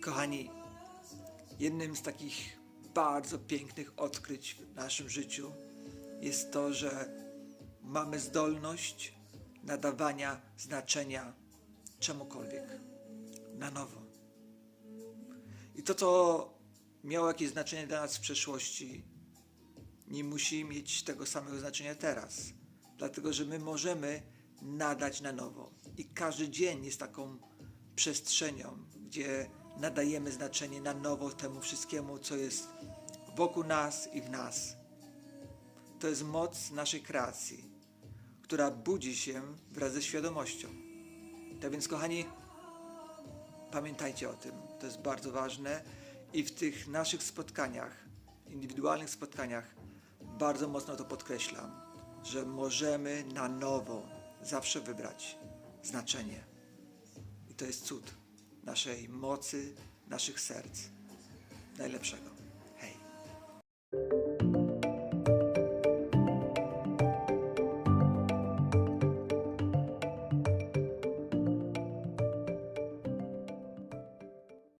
Kochani, jednym z takich bardzo pięknych odkryć w naszym życiu jest to, że mamy zdolność nadawania znaczenia czemukolwiek na nowo. I to, co miało jakieś znaczenie dla nas w przeszłości, nie musi mieć tego samego znaczenia teraz. Dlatego, że my możemy nadać na nowo. I każdy dzień jest taką przestrzenią, gdzie nadajemy znaczenie na nowo temu wszystkiemu, co jest wokół nas i w nas. To jest moc naszej kreacji, która budzi się wraz ze świadomością. Tak więc, kochani, pamiętajcie o tym. To jest bardzo ważne i w tych naszych spotkaniach, indywidualnych spotkaniach, bardzo mocno to podkreślam, że możemy na nowo zawsze wybrać znaczenie. I to jest cud naszej mocy, naszych serc. Najlepszego. Hej.